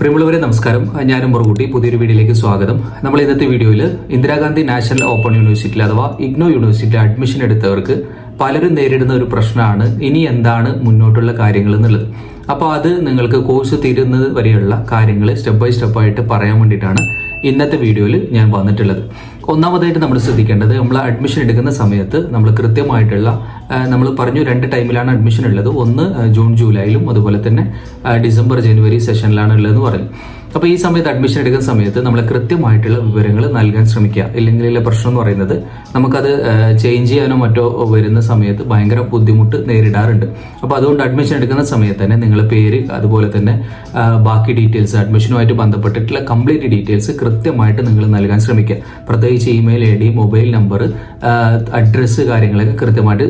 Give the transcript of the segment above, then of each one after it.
പ്രിയമുള്ളവരെ നമസ്കാരം. ഞാനും മുറുകുട്ടി. പുതിയൊരു വീഡിയോയിലേക്ക് സ്വാഗതം. നമ്മൾ ഇന്നത്തെ വീഡിയോയിൽ ഇന്ദിരാഗാന്ധി നാഷണൽ ഓപ്പൺ യൂണിവേഴ്സിറ്റിയിൽ അഥവാ ഇഗ്നോ യൂണിവേഴ്സിറ്റിയിൽ അഡ്മിഷൻ എടുത്തവർക്ക് പലരും നേരിടുന്ന ഒരു പ്രശ്നമാണ് ഇനി എന്താണ് മുന്നോട്ടുള്ള കാര്യങ്ങൾ എന്നുള്ളത്. അപ്പോൾ അത് നിങ്ങൾക്ക് കോഴ്സ് തീരുന്നത് വരെയുള്ള കാര്യങ്ങൾ സ്റ്റെപ്പ് ബൈ സ്റ്റെപ്പായിട്ട് പറയാൻ വേണ്ടിയിട്ടാണ് ഇന്നത്തെ വീഡിയോയിൽ ഞാൻ വന്നിട്ടുള്ളത്. ഒന്നാമതായിട്ട് നമ്മൾ ശ്രദ്ധിക്കേണ്ടത് നമ്മൾ അഡ്മിഷൻ എടുക്കുന്ന സമയത്ത് നമ്മൾ കൃത്യമായിട്ടുള്ള നമ്മൾ പറഞ്ഞു രണ്ട് ടൈമിലാണ് അഡ്മിഷൻ ഉള്ളത്. ഒന്ന് ജൂൺ ജൂലൈയിലും അതുപോലെ തന്നെ ഡിസംബർ ജനുവരി സെഷനിലാണ് ഉള്ളതെന്ന് പറഞ്ഞു അപ്പോൾ ഈ സമയത്ത് അഡ്മിഷൻ എടുക്കുന്ന സമയത്ത് നമ്മൾ കൃത്യമായിട്ടുള്ള വിവരങ്ങൾ നൽകാൻ ശ്രമിക്കുക. ഇല്ലെങ്കിൽ പ്രശ്നം എന്ന് പറയുന്നത് നമുക്കത് ചേഞ്ച് ചെയ്യാനോ മറ്റോ വരുന്ന സമയത്ത് ഭയങ്കര ബുദ്ധിമുട്ട് നേരിടാറുണ്ട്. അപ്പോൾ അതുകൊണ്ട് അഡ്മിഷൻ എടുക്കുന്ന സമയത്ത് തന്നെ നിങ്ങളുടെ പേര് അതുപോലെ തന്നെ ബാക്കി ഡീറ്റെയിൽസ് അഡ്മിഷനുമായിട്ട് ബന്ധപ്പെട്ടിട്ടുള്ള കംപ്ലീറ്റ് ഡീറ്റെയിൽസ് കൃത്യമായിട്ട് നിങ്ങൾ നൽകാൻ ശ്രമിക്കുക. പ്രത്യേകിച്ച് email I D mobile number address കാര്യങ്ങളൊക്കെ കൃത്യമായിട്ട്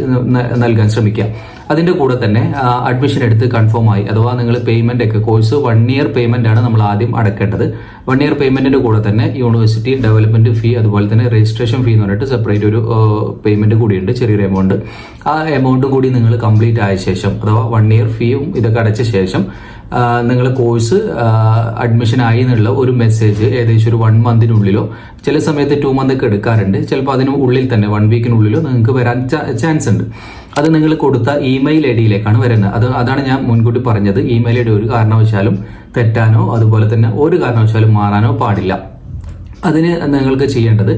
നൽകാൻ ശ്രമിക്കുക. അതിന്റെ കൂടെ തന്നെ അഡ്മിഷൻ എടുത്ത് കൺഫേം ആയി. അഥവാ നിങ്ങൾ പേയ്മെന്റ് ഒക്കെ കോഴ്സ് വൺ ഇയർ പേയ്മെന്റ് ആണ് നമ്മൾ ആദ്യം അടക്കേണ്ടത്. വൺ ഇയർ പേയ്മെന്റിന്റെ കൂടെ തന്നെ യൂണിവേഴ്സിറ്റി ഡെവലപ്മെന്റ് ഫീ അതുപോലെ തന്നെ രജിസ്ട്രേഷൻ ഫീ എന്ന് പറഞ്ഞിട്ട് സെപ്പറേറ്റ് ഒരു പേയ്മെന്റ് കൂടിയുണ്ട് ചെറിയൊരു എമൗണ്ട് ആ എമൗണ്ടും കൂടി നിങ്ങൾ കംപ്ലീറ്റ് ആയ ശേഷം അഥവാ വൺ ഇയർ ഫീയും ഇതൊക്കെ അടച്ച ശേഷം നിങ്ങൾ കോഴ്സ് അഡ്മിഷൻ ആയി എന്നുള്ള ഒരു മെസ്സേജ് ഏകദേശം ഒരു വൺ മന്തിനുള്ളിലോ ചില സമയത്ത് ടു മന്ത് ഒക്കെ എടുക്കാറുണ്ട്. ചിലപ്പോൾ അതിന് ഉള്ളിൽ തന്നെ വൺ വീക്കിനുള്ളിലോ നിങ്ങൾക്ക് വരാൻ ചാൻസ് ഉണ്ട്. അത് നിങ്ങൾ കൊടുത്ത ഇമെയിൽ ഐ ഡിയിലേക്കാണ് വരുന്നത്. അത് അതാണ് ഞാൻ മുൻകൂട്ടി പറഞ്ഞത്. ഇമെയിൽ ഐ ഡി ഒരു കാരണവശാലും തെറ്റാനോ അതുപോലെ തന്നെ ഒരു കാരണവശാലും മാറാനോ പാടില്ല. അതിന് നിങ്ങൾക്ക് ചെയ്യേണ്ടത്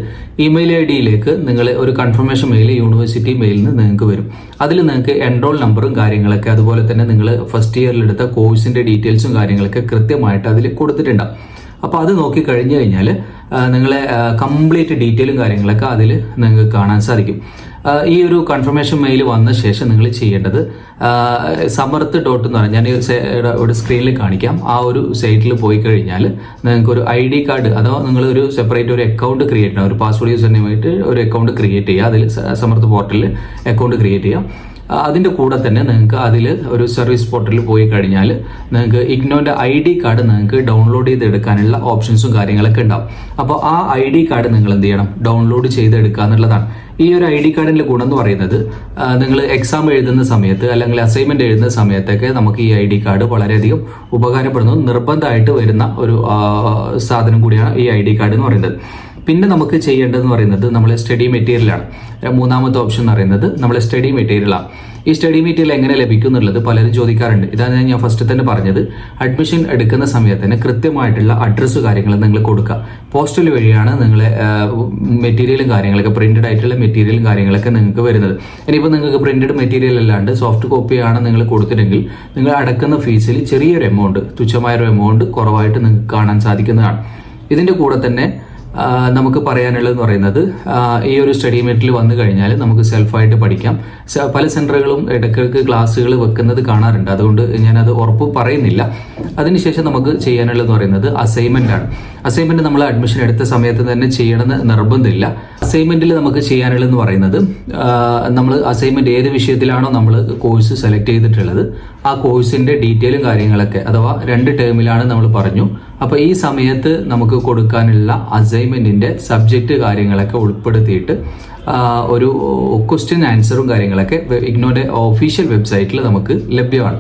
ഇമെയിൽ ഐ ഡിയിലേക്ക് നിങ്ങൾ ഒരു കൺഫർമേഷൻ മെയിൽ യൂണിവേഴ്സിറ്റി മെയിലിൽ നിന്ന് നിങ്ങൾക്ക് വരും. അതിൽ നിങ്ങൾക്ക് എൻറോൾ നമ്പറും കാര്യങ്ങളൊക്കെ അതുപോലെ തന്നെ നിങ്ങൾ ഫസ്റ്റ് ഇയറിൽ എടുത്ത കോഴ്സിന്റെ ഡീറ്റെയിൽസും കാര്യങ്ങളൊക്കെ കൃത്യമായിട്ട് അതിൽ കൊടുത്തിട്ടുണ്ടാവും അപ്പോൾ അത് നോക്കി കഴിഞ്ഞു കഴിഞ്ഞാൽ നിങ്ങളെ കംപ്ലീറ്റ് ഡീറ്റെയിലും കാര്യങ്ങളൊക്കെ അതിൽ നിങ്ങൾക്ക് കാണാൻ സാധിക്കും. ഈ ഒരു കൺഫർമേഷൻ മെയിൽ വന്ന ശേഷം നിങ്ങൾ ചെയ്യേണ്ടത് സമർത്ത് ഡോട്ട് എന്ന് പറഞ്ഞാൽ ഞാൻ ഒരു സ്ക്രീനിൽ കാണിക്കാം. ആ ഒരു സൈറ്റിൽ പോയി കഴിഞ്ഞാൽ നിങ്ങൾക്ക് ഒരു ഐ ഡി കാർഡ് അഥവാ നിങ്ങൾ ഒരു സെപ്പറേറ്റ് ഒരു അക്കൗണ്ട് ക്രിയേറ്റ് ചെയ്യണം. ഒരു പാസ്വേഡ് യൂസർ നെയിമായിട്ട് ഒരു അക്കൗണ്ട് ക്രിയേറ്റ് ചെയ്യുക അതിൽ സമർത്ത് പോർട്ടലിൽ അക്കൗണ്ട് ക്രിയേറ്റ് ചെയ്യാം. അതിന്റെ കൂടെ തന്നെ നിങ്ങൾക്ക് അതിൽ ഒരു സർവീസ് പോർട്ടലിൽ പോയി കഴിഞ്ഞാൽ നിങ്ങൾക്ക് ഇഗ്നോന്റെ ഐ ഡി കാർഡ് നിങ്ങൾക്ക് ഡൗൺലോഡ് ചെയ്തെടുക്കാനുള്ള ഓപ്ഷൻസും കാര്യങ്ങളൊക്കെ ഉണ്ടാവും. അപ്പോൾ ആ ഐ ഡി കാർഡ് നിങ്ങൾ എന്ത് ചെയ്യണം? ഡൗൺലോഡ് ചെയ്തെടുക്കുക എന്നുള്ളതാണ്. ഈ ഒരു ഐ ഡി കാർഡിന്റെ ഗുണം എന്ന് പറയുന്നത് നിങ്ങൾ എക്സാം എഴുതുന്ന സമയത്ത് അല്ലെങ്കിൽ അസൈൻമെന്റ് എഴുതുന്ന സമയത്തൊക്കെ നമുക്ക് ഈ ഐ ഡി കാർഡ് വളരെയധികം ഉപകാരപ്പെടുന്നു. നിർബന്ധമായിട്ട് വരുന്ന ഒരു സാധനം കൂടിയാണ് ഈ ഐ ഡി കാർഡ് എന്ന് പറയുന്നത്. പിന്നെ നമുക്ക് ചെയ്യേണ്ടതെന്ന് പറയുന്നത് നമ്മൾ സ്റ്റഡി മെറ്റീരിയലാണ് മൂന്നാമത്തെ ഓപ്ഷൻ എന്ന് പറയുന്നത് നമ്മൾ സ്റ്റഡി മെറ്റീരിയലാണ് ഈ സ്റ്റഡി മെറ്റീരിയൽ എങ്ങനെ ലഭിക്കും എന്നുള്ളത് പലരും ചോദിക്കാറുണ്ട്. ഇതാണ് ഞാൻ ഫസ്റ്റ് തന്നെ പറഞ്ഞത്. അഡ്മിഷൻ എടുക്കുന്ന സമയത്ത് തന്നെ കൃത്യമായിട്ടുള്ള അഡ്രസ്സ് കാര്യങ്ങൾ നിങ്ങൾ കൊടുക്കുക. പോസ്റ്റൽ വഴിയാണ് നിങ്ങൾ മെറ്റീരിയലും കാര്യങ്ങളൊക്കെ പ്രിന്റഡ് ആയിട്ടുള്ള മെറ്റീരിയലും കാര്യങ്ങളൊക്കെ നിങ്ങൾക്ക് വരുന്നത്. ഇനിയിപ്പോൾ നിങ്ങൾക്ക് പ്രിന്റഡ് മെറ്റീരിയൽ അല്ലാണ്ട് സോഫ്റ്റ് കോപ്പിയാണ് നിങ്ങൾ കൊടുത്തിട്ടെങ്കിൽ നിങ്ങൾ അടക്കുന്ന ഫീസിൽ ചെറിയൊരു എമൗണ്ട് തുച്ഛമായൊരു എമൗണ്ട് കുറവായിട്ട് നിങ്ങൾക്ക് കാണാൻ സാധിക്കുന്നതാണ്. ഇതിന്റെ കൂടെ തന്നെ നമുക്ക് പറയാനുള്ളതെന്ന് പറയുന്നത് ഈ ഒരു സ്റ്റഡി മെറ്റിൽ വന്നു കഴിഞ്ഞാൽ നമുക്ക് സെൽഫായിട്ട് പഠിക്കാം. പല സെന്ററുകളും ഇടയ്ക്കിടയ്ക്ക് ക്ലാസ്സുകൾ വെക്കുന്നത് കാണാറുണ്ട്. അതുകൊണ്ട് ഞാനത് ഉറപ്പ് പറയുന്നില്ല. അതിനുശേഷം നമുക്ക് ചെയ്യാനുള്ളതെന്ന് പറയുന്നത് അസൈൻമെന്റ് ആണ്. അസൈൻമെന്റ് നമ്മൾ അഡ്മിഷൻ എടുത്ത സമയത്ത് തന്നെ ചെയ്യണമെന്ന് നിർബന്ധമില്ല. അസൈൻമെന്റിൽ നമുക്ക് ചെയ്യാനുള്ളതെന്ന് പറയുന്നത് നമ്മൾ അസൈൻമെന്റ് ഏത് വിഷയത്തിലാണോ നമ്മൾ കോഴ്സ് സെലക്ട് ചെയ്തിട്ടുള്ളത് ആ കോഴ്സിന്റെ ഡീറ്റെയിലും കാര്യങ്ങളൊക്കെ അഥവാ രണ്ട് ടേമിലാണ് നമ്മൾ പറഞ്ഞു. അപ്പോൾ ഈ സമയത്ത് നമുക്ക് കൊടുക്കാനുള്ള അസൈൻമെന്റിന്റെ സബ്ജക്റ്റ് കാര്യങ്ങളൊക്കെ ഉൾപ്പെടുത്തിയിട്ട് ഒരു ക്വസ്റ്റ്യൻ ആൻസറും കാര്യങ്ങളൊക്കെ ഇഗ്നോയുടെ ഒഫീഷ്യൽ വെബ്സൈറ്റിൽ നമുക്ക് ലഭ്യമാണ്.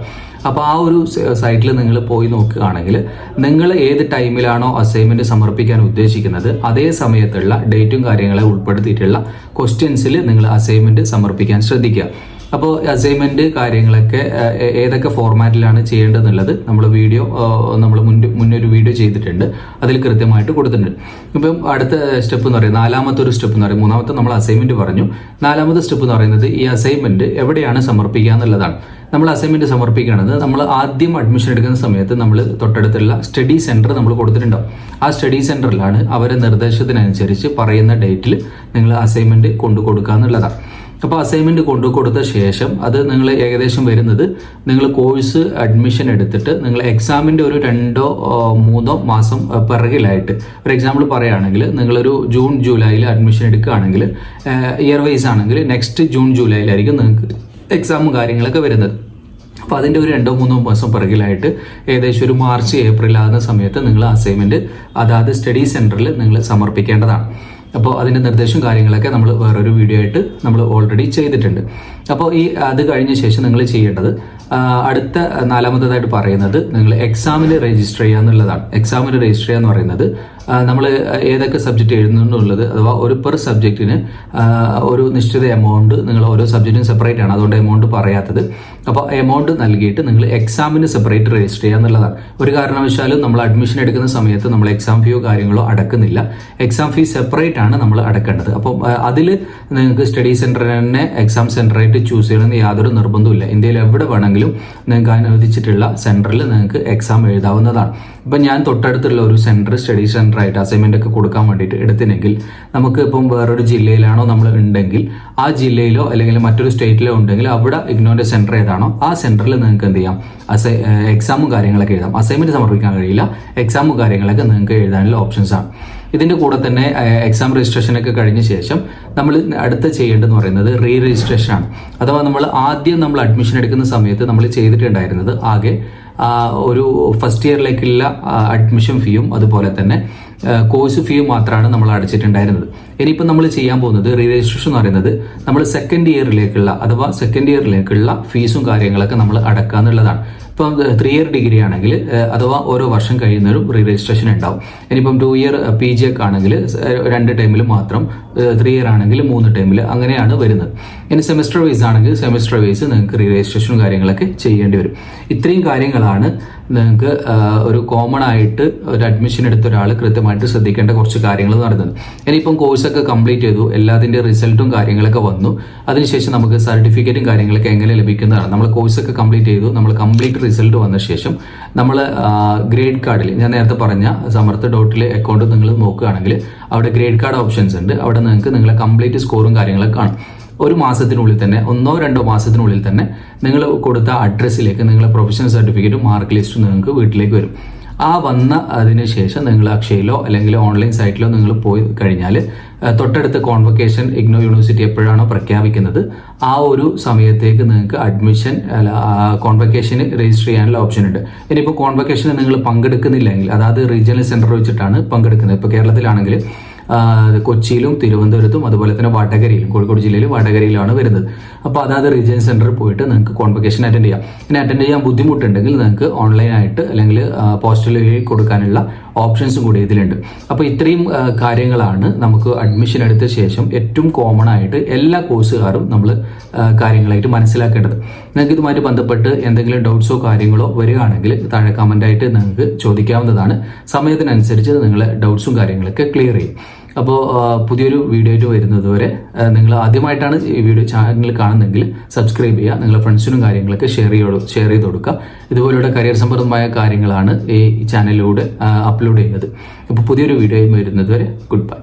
അപ്പോൾ ആ ഒരു സൈറ്റിൽ നിങ്ങൾ പോയി നോക്കുകയാണെങ്കിൽ നിങ്ങൾ ഏത് ടൈമിലാണോ അസൈൻമെന്റ് സമർപ്പിക്കാൻ ഉദ്ദേശിക്കുന്നത് അതേ സമയത്തുള്ള ഡേറ്റും കാര്യങ്ങളെ ഉൾപ്പെടുത്തിയിട്ടുള്ള ക്വസ്റ്റ്യൻസിൽ നിങ്ങൾ അസൈൻമെന്റ് സമർപ്പിക്കാൻ ശ്രദ്ധിക്കുക. അപ്പോൾ അസൈൻമെന്റ് കാര്യങ്ങളൊക്കെ ഏതൊക്കെ ഫോർമാറ്റിലാണ് ചെയ്യേണ്ടതെന്നുള്ളത് നമ്മൾ വീഡിയോ നമ്മൾ മുന്നേ മുന്നേ ഒരു വീഡിയോ ചെയ്തിട്ടുണ്ട്. അതിൽ കൃത്യമായിട്ട് കൊടുത്തിട്ടുണ്ട്. ഇപ്പം അടുത്ത സ്റ്റെപ്പ് എന്ന് പറയുന്നത് നാലാമത്തെ ഒരു സ്റ്റെപ്പ് എന്ന് പറയുന്നത് മൂന്നാമത്തെ നമ്മൾ അസൈൻമെന്റ് പറഞ്ഞു. നാലാമത്തെ സ്റ്റെപ്പ് എന്ന് പറയുന്നത് ഈ അസൈൻമെന്റ് എവിടെയാണ് സമർപ്പിക്കുക എന്നുള്ളതാണ്. നമ്മൾ അസൈൻമെന്റ് സമർപ്പിക്കുന്നത് നമ്മൾ ആദ്യം അഡ്മിഷൻ എടുക്കുന്ന സമയത്ത് നമ്മൾ തൊട്ടടുത്തുള്ള സ്റ്റഡി സെന്റർ നമ്മൾ കൊടുത്തിട്ടുണ്ടാവും. ആ സ്റ്റഡി സെന്ററിലാണ് അവരെ നിർദ്ദേശത്തിനനുസരിച്ച് പറയുന്ന ഡേറ്റിൽ നിങ്ങൾ അസൈൻമെന്റ് കൊണ്ടു കൊടുക്കുക എന്നുള്ളതാണ്. അപ്പോൾ അസൈൻമെന്റ് കൊണ്ടു കൊടുത്ത ശേഷം അത് നിങ്ങൾ ഏകദേശം വരുന്നത് നിങ്ങൾ കോഴ്സ് അഡ്മിഷൻ എടുത്തിട്ട് നിങ്ങൾ എക്സാമിന്റെ ഒരു രണ്ടോ മൂന്നോ മാസം പിറകിലായിട്ട്. ഒരു എക്സാമ്പിൾ പറയുകയാണെങ്കിൽ നിങ്ങളൊരു ജൂൺ ജൂലൈയിൽ അഡ്മിഷൻ എടുക്കുകയാണെങ്കിൽ ഇയർ വൈസ് ആണെങ്കിൽ നെക്സ്റ്റ് ജൂൺ ജൂലൈയിലായിരിക്കും നിങ്ങൾക്ക് എക്സാമും കാര്യങ്ങളൊക്കെ വരുന്നത്. അപ്പോൾ അതിന്റെ ഒരു രണ്ടോ മൂന്നോ മാസം പിറകിലായിട്ട് ഏകദേശം ഒരു മാർച്ച് ഏപ്രിൽ ആകുന്ന സമയത്ത് നിങ്ങൾ അസൈൻമെന്റ് അതാത് സ്റ്റഡി സെന്ററിൽ നിങ്ങൾ സമർപ്പിക്കേണ്ടതാണ്. അപ്പോൾ അതിന്റെ നിർദ്ദേശവും കാര്യങ്ങളൊക്കെ നമ്മൾ വേറൊരു വീഡിയോ ആയിട്ട് നമ്മൾ ഓൾറെഡി ചെയ്തിട്ടുണ്ട്. അപ്പോൾ ഈ അത് കഴിഞ്ഞ ശേഷം നിങ്ങൾ ചെയ്യേണ്ടത് അടുത്ത നാലാമത്തേതായിട്ട് പറയുന്നത് നിങ്ങൾ എക്സാമിന് രജിസ്റ്റർ ചെയ്യുക എന്നുള്ളതാണ്. എക്സാമിന് രജിസ്റ്റർ ചെയ്യുക എന്ന് പറയുന്നത് നമ്മൾ ഏതൊക്കെ സബ്ജക്റ്റ് എഴുതുന്നുള്ളത് അഥവാ ഒരു പെർ സബ്ജക്റ്റിന് ഒരു നിശ്ചിത എമൗണ്ട് നിങ്ങൾ ഓരോ സബ്ജക്റ്റിനും സെപ്പറേറ്റ് ആണ്. അതുകൊണ്ട് എമൗണ്ട് പറയാത്തത്. അപ്പോൾ എമൗണ്ട് നൽകിയിട്ട് നിങ്ങൾ എക്സാമിന് സെപ്പറേറ്റ് രജിസ്റ്റർ ചെയ്യുക എന്നുള്ളതാണ്. ഒരു കാരണവശാലും നമ്മൾ അഡ്മിഷൻ എടുക്കുന്ന സമയത്ത് നമ്മൾ എക്സാം ഫീയോ കാര്യങ്ങളോ അടക്കുന്നില്ല. എക്സാം ഫീ സെപ്പറേറ്റ് ആണ് നമ്മൾ അടക്കേണ്ടത്. അപ്പോൾ അതിൽ നിങ്ങൾക്ക് സ്റ്റഡി സെന്റർ തന്നെ എക്സാം സെന്ററായിട്ട് ചൂസ് ചെയ്യണമെന്ന് യാതൊരു നിർബന്ധമില്ല ഇന്ത്യയിൽ എവിടെ വേണമെങ്കിലും നിങ്ങൾക്ക് അനുവദിച്ചിട്ടുള്ള സെന്ററിൽ നിങ്ങൾക്ക് എക്സാം എഴുതാവുന്നതാണ്. ഇപ്പം ഞാൻ തൊട്ടടുത്തുള്ള ഒരു സെന്റർ സ്റ്റഡി സെന്റർ ആയിട്ട് അസൈൻമെന്റ് ഒക്കെ കൊടുക്കാൻ വേണ്ടിയിട്ട് എടുത്തിനെങ്കിൽ നമുക്ക് ഇപ്പം വേറൊരു ജില്ലയിലാണോ നമ്മൾ ഉണ്ടെങ്കിൽ ആ ജില്ലയിലോ അല്ലെങ്കിൽ മറ്റൊരു സ്റ്റേറ്റിലോ ഉണ്ടെങ്കിൽ അവിടെ ഇഗ്നോന്റെ സെന്റർ ഏതാണോ ആ സെന്ററിൽ നിങ്ങൾക്ക് എന്ത് ചെയ്യാം? അസൈ എക്സാമും കാര്യങ്ങളൊക്കെ എഴുതാം. അസൈൻമെന്റ് സമർപ്പിക്കാൻ കഴിയില്ല. എക്സാമും കാര്യങ്ങളൊക്കെ നിങ്ങൾക്ക് എഴുതാനുള്ള ഓപ്ഷൻസാണ് ഇതിന്റെ കൂടെ തന്നെ എക്സാം രജിസ്ട്രേഷൻ ഒക്കെ കഴിഞ്ഞ ശേഷം നമ്മൾ അടുത്ത ചെയ്യേണ്ടതെന്ന് പറയുന്നത് റീ രജിസ്ട്രേഷൻ ആണ്. അഥവാ നമ്മൾ ആദ്യം നമ്മൾ അഡ്മിഷൻ എടുക്കുന്ന സമയത്ത് നമ്മൾ ചെയ്തിട്ടുണ്ടായിരുന്നത് ആകെ ഒരു ഫസ്റ്റ് ഇയറിലേക്കുള്ള അഡ്മിഷൻ ഫീയും അതുപോലെ തന്നെ കോഴ്സ് ഫീ മാത്രമാണ് നമ്മൾ അടച്ചിട്ടുണ്ടായിരുന്നത്. ഇനിയിപ്പോൾ നമ്മൾ ചെയ്യാൻ പോകുന്നത് റീ രജിസ്ട്രേഷൻ എന്ന് പറയുന്നത് നമ്മൾ സെക്കൻഡ് ഇയറിലേക്കുള്ള അഥവാ സെക്കൻഡ് ഇയറിലേക്കുള്ള ഫീസും കാര്യങ്ങളൊക്കെ നമ്മൾ അടക്കുക എന്നുള്ളതാണ്. ഇപ്പം ത്രീ ഇയർ ഡിഗ്രി ആണെങ്കിൽ അഥവാ ഓരോ വർഷം കഴിയുന്നവരും റീ രജിസ്ട്രേഷൻ ഉണ്ടാവും. ഇനിയിപ്പം ടു ഇയർ പി ജി ഒക്കെ ആണെങ്കിൽ രണ്ട് ടൈമിൽ മാത്രം ത്രീ ഇയർ ആണെങ്കിൽ മൂന്ന് ടൈമിൽ അങ്ങനെയാണ് വരുന്നത്. ഇനി സെമിസ്റ്റർ വൈസ് ആണെങ്കിൽ സെമിസ്റ്റർ വൈസ് നിങ്ങൾക്ക് റീ രജിസ്ട്രേഷനും കാര്യങ്ങളൊക്കെ ചെയ്യേണ്ടി വരും. ഇത്രയും കാര്യങ്ങളാണ് നിങ്ങൾക്ക് ഒരു കോമൺ ആയിട്ട് ഒരു അഡ്മിഷൻ എടുത്ത ഒരാൾ കൃത്യമായിട്ട് ശ്രദ്ധിക്കേണ്ട കുറച്ച് കാര്യങ്ങൾ നടന്നത് ഇനിയിപ്പം കോഴ്സൊക്കെ കംപ്ലീറ്റ് ചെയ്തു എല്ലാത്തിന്റെ റിസൾട്ടും കാര്യങ്ങളൊക്കെ വന്നു. അതിനുശേഷം നമുക്ക് സർട്ടിഫിക്കറ്റും കാര്യങ്ങളൊക്കെ എങ്ങനെ ലഭിക്കുന്നതാണ്. നമ്മൾ കോഴ്സൊക്കെ കംപ്ലീറ്റ് ചെയ്തു നമ്മൾ കംപ്ലീറ്റ് റിസൾട്ട് വന്ന ശേഷം നമ്മൾ ഗ്രേഡ് കാർഡിൽ ഞാൻ നേരത്തെ പറഞ്ഞ സമർത്ഥ ഡോട്ടിലെ അക്കൗണ്ട് നിങ്ങൾ നോക്കുകയാണെങ്കിൽ അവിടെ ഗ്രേഡ് കാർഡ് ഓപ്ഷൻസ് ഉണ്ട്. അവിടെ നിങ്ങൾക്ക് നിങ്ങളെ കംപ്ലീറ്റ് സ്കോറും കാര്യങ്ങളൊക്കെ കാണും. ഒരു മാസത്തിനുള്ളിൽ തന്നെ ഒന്നോ രണ്ടോ മാസത്തിനുള്ളിൽ തന്നെ നിങ്ങൾ കൊടുത്ത അഡ്രസ്സിലേക്ക് നിങ്ങളെ പ്രൊഫഷണൽ സർട്ടിഫിക്കറ്റും മാർക്ക് ലിസ്റ്റും നിങ്ങൾക്ക് വീട്ടിലേക്ക് വരും. ആ വന്ന അതിന് ശേഷം നിങ്ങൾ അക്ഷയിലോ അല്ലെങ്കിൽ ഓൺലൈൻ സൈറ്റിലോ നിങ്ങൾ പോയി കഴിഞ്ഞാൽ തൊട്ടടുത്ത് കോൺവക്കേഷൻ ഇഗ്നോ യൂണിവേഴ്സിറ്റി എപ്പോഴാണോ പ്രഖ്യാപിക്കുന്നത് ആ ഒരു സമയത്തേക്ക് നിങ്ങൾക്ക് അഡ്മിഷൻ അല്ല കോൺവക്കേഷന് രജിസ്റ്റർ ചെയ്യാനുള്ള ഓപ്ഷൻ ഉണ്ട്. ഇനിയിപ്പോൾ കോൺവക്കേഷന് നിങ്ങൾ പങ്കെടുക്കുന്നില്ലെങ്കിൽ അതായത് റീജിയണൽ സെന്റർ വെച്ചിട്ടാണ് പങ്കെടുക്കുന്നത്. ഇപ്പോൾ കേരളത്തിലാണെങ്കിൽ കൊച്ചിയിലും തിരുവനന്തപുരത്തും അതുപോലെ തന്നെ വടകരയിലും കോഴിക്കോട് ജില്ലയിൽ വടകരയിലാണ് വരുന്നത്. അപ്പോൾ അതാത് റീജിയൻ സെന്ററിൽ പോയിട്ട് നിങ്ങൾക്ക് കോൺവക്കേഷൻ അറ്റൻഡ് ചെയ്യാം. ഇനി അറ്റൻഡ് ചെയ്യാൻ ബുദ്ധിമുട്ടുണ്ടെങ്കിൽ നിങ്ങൾക്ക് ഓൺലൈനായിട്ട് അല്ലെങ്കിൽ പോസ്റ്റൽ വഴി കൊടുക്കാനുള്ള ഓപ്ഷൻസും കൂടി ഇതിലുണ്ട്. അപ്പോൾ ഇത്രയും കാര്യങ്ങളാണ് നമുക്ക് അഡ്മിഷൻ എടുത്ത ശേഷം ഏറ്റവും കോമൺ ആയിട്ട് എല്ലാ കോഴ്സുകാരും നമ്മൾ കാര്യങ്ങളായിട്ട് മനസ്സിലാക്കേണ്ടത്. നിങ്ങൾക്ക് ഇതുമായിട്ട് ബന്ധപ്പെട്ട് എന്തെങ്കിലും ഡൗട്ട്സോ കാര്യങ്ങളോ വരികയാണെങ്കിൽ താഴെ കമന്റായിട്ട് നിങ്ങൾക്ക് ചോദിക്കാവുന്നതാണ്. സമയത്തിനനുസരിച്ച് നിങ്ങളെ ഡൗട്ട്സും കാര്യങ്ങളൊക്കെ ക്ലിയർ ചെയ്യും. അപ്പോൾ പുതിയൊരു വീഡിയോ ആയിട്ട് വരുന്നത് വരെ നിങ്ങൾ ആദ്യമായിട്ടാണ് ഈ വീഡിയോ ചാനൽ കാണുന്നതെങ്കിൽ സബ്സ്ക്രൈബ് ചെയ്യുക നിങ്ങളുടെ ഫ്രണ്ട്സിനും കാര്യങ്ങളൊക്കെ ഷെയർ ചെയ്ത് ഷെയർ ചെയ്ത് കൊടുക്കുക. ഇതുപോലെയുള്ള കരിയർ സംബന്ധമായ കാര്യങ്ങളാണ് ഈ ചാനലിലൂടെ അപ്ലോഡ് ചെയ്യുന്നത്. അപ്പോൾ പുതിയൊരു വീഡിയോ വരുന്നത് വരെ ഗുഡ് ബൈ